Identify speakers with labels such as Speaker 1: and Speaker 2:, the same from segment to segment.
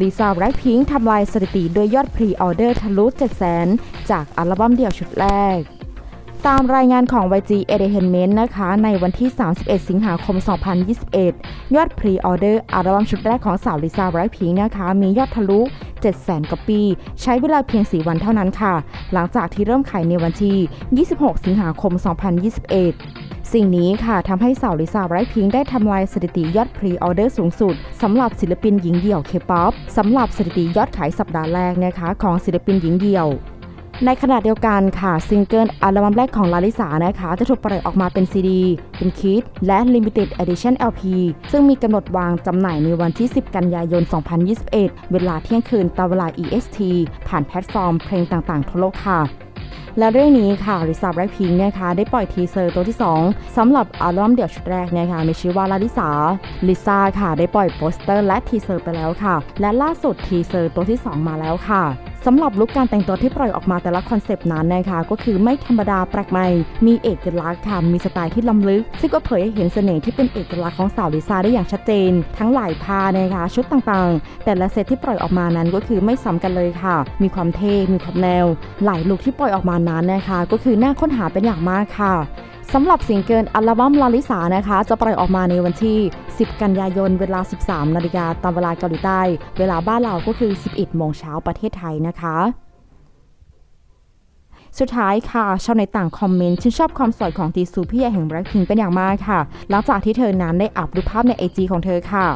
Speaker 1: ลิซ่าแบล็คพิงทำลายสถิติโดยยอดพรีออเดอร์ทะลุ700,000 จากอัลบั้มเดี่ยวชุดแรก ตามรายงานของ YG Entertainment นะคะ ในวันที่ 31 สิงหาคม 2021 ยอดพรีออเดอร์อัลบั้มชุดแรกของสาวลิซ่าแบล็คพิงนะคะ มียอดทะลุ700,000กว่าปี ใช้เวลาเพียง 4 วันเท่านั้นค่ะ หลังจากที่เริ่มขายในวันที่ 26 สิงหาคม 2021 สิ่งนี้ค่ะทำให้สาวลิซ่าไบรท์พิงได้ทำลายสถิติยอดพรีออเดอร์สูงสุดสำหรับศิลปินหญิงเดี่ยวเคป๊อปสำหรับสถิติยอดขายสัปดาห์แรกนะคะ ของศิลปินหญิงเดี่ยวในขณะเดียวกันค่ะ ซิงเกิลอัลบั้มแรกของลาลิสานะคะ จะถูกปล่อยออกมาเป็นซีดี เป็นคิด และ Limited Edition LP ซึ่งมีกำหนดวางจำหน่ายในวันที่ 10 กันยายน 2021 เวลาเที่ยงคืนตามเวลา EST ผ่านแพลตฟอร์มเพลงต่างๆ ทั่วโลกค่ะ และเรื่องนี้ค่ะลิซ่าแบล็คพิงค์นะคะได้ปล่อยทีเซอร์ตัวที่ 2สำหรับอัลบั้มเดี่ยวชุดแรกนะคะมีชื่อว่าลาลิสาลิซ่าค่ะได้ปล่อยโปสเตอร์และทีเซอร์ไปแล้วค่ะ และล่าสุดทีเซอร์ตัวที่ 2 มาแล้วค่ะ สำหรับลุคการแต่งตัวที่ปล่อยออกมาแต่ละคอนเซปต์นั้นนะคะก็คือไม่ธรรมดาแปลกใหม่ มีเอกลักษณ์ค่ะมีสไตล์ที่ล้ำลึก ซึ่งก็เผยให้เห็นเสน่ห์ที่เป็นเอกลักษณ์ของสาวลิซ่าได้อย่างชัดเจน ทั้งหลายผ้านะคะชุดต่างๆ แต่ละเซตที่ปล่อยออกมานั้นก็คือไม่ซ้ำกันเลยค่ะ มีความเท่ มีความแนว หลายลุคที่ปล่อยออกมานั้นนะคะ ก็คือน่าค้นหาเป็นอย่างมากค่ะ สำหรับสิงเกิลอัลบั้มลาลิสานะคะ จะปล่อยออกมาในวันที่ 10 กันยายนเวลา 13 นาฬิกาตามเวลาเกาหลีใต้ เวลาบ้านเราก็คือ 11 โมงเช้าประเทศไทยนะคะ สุดท้ายค่ะ ชาวในต่างคอมเมนต์ชื่นชอบความสวยของตีซูพี่ใหญ่แห่งแบล็คพิงเป็นอย่างมากค่ะ หลังจากที่เธอนั้นได้อัพรูปภาพในไอจีของเธอค่ะ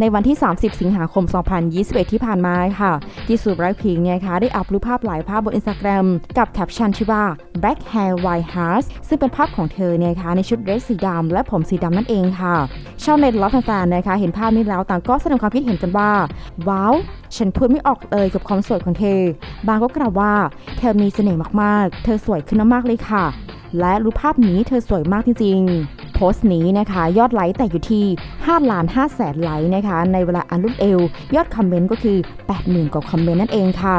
Speaker 1: ในวันที่ 30 สิงหาคม 2021 ที่ผ่านมาค่ะจีซูไบรท์พิงเนี่ยค่ะได้อัพรูปภาพหลายภาพบน Instagram กับแคปชั่นที่ว่า Black Hair White Hearts ซึ่งเป็นภาพของเธอเนี่ยค่ะในชุดเดรสสีดำและผมสีดำนั่นเองค่ะชาวเน็ตและแฟนๆนะคะเห็นภาพนี้แล้วต่างก็แสดงความคิดเห็นกันว่า ว้าว ฉันพูดไม่ออกเลยกับความสวยของเธอ บางก็กล่าวว่า เธอมีเสน่ห์มากๆ เธอสวยขึ้นมากๆเลยค่ะ และรูปภาพนี้เธอสวยมากจริงๆ โพสต์นี้นะคะ ยอดไลค์แต่อยู่ที่5ล้าน5แสนไลค์นะคะ ในเวลาอันรุ่นเอวยอดคอมเมนต์ก็คือ 80,000 กว่าคอมเมนต์นั่นเองค่ะ